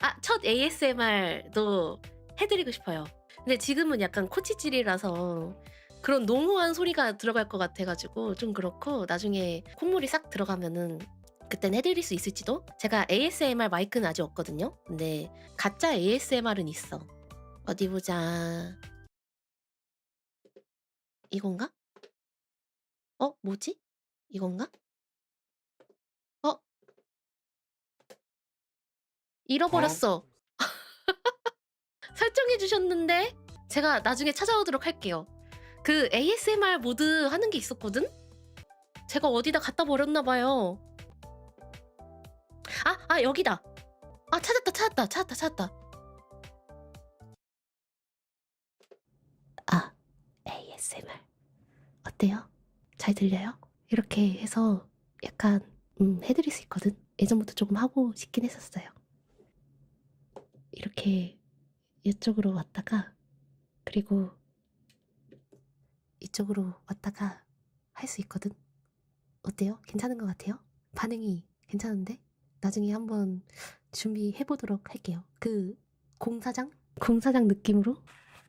아, 첫 ASMR도 해드리고 싶어요. 근데 지금은 약간 코치질이라서 그런 농후한 소리가 들어갈 것 같아가지고 좀 그렇고 나중에 콧물이 싹 들어가면은 그땐 해드릴 수 있을지도? 제가 ASMR 마이크는 아직 없거든요. 근데 가짜 ASMR은 있어. 어디 보자. 이건가? 어, 뭐지? 이건가? 잃어버렸어. 설정해 주셨는데 제가 나중에 찾아오도록 할게요. 그 ASMR 모드 하는 게 있었거든? 제가 어디다 갖다 버렸나 봐요. 아, 아 여기다. 아 찾았다, 찾았다, 찾았다, 찾았다. 아, ASMR 어때요? 잘 들려요? 이렇게 해서 약간 음, 해드릴 수 있거든. 예전부터 조금 하고 싶긴 했었어요. 이렇게 이쪽으로 왔다가 그리고 이쪽으로 왔다가 할수 있거든. 어때요? 괜찮은 것 같아요? 반응이 괜찮은데? 나중에 한번 준비해 보도록 할게요. 그 공사장? 공사장 느낌으로?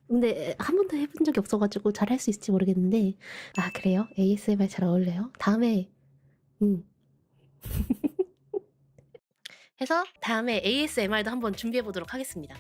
근데 한 번도 해본 적이 없어가지고 잘 할 수 있을지 모르겠는데 아 그래요? ASMR 잘 어울려요? 다음에 음 해서 다음에 ASMR도 한번 준비해 보도록 하겠습니다.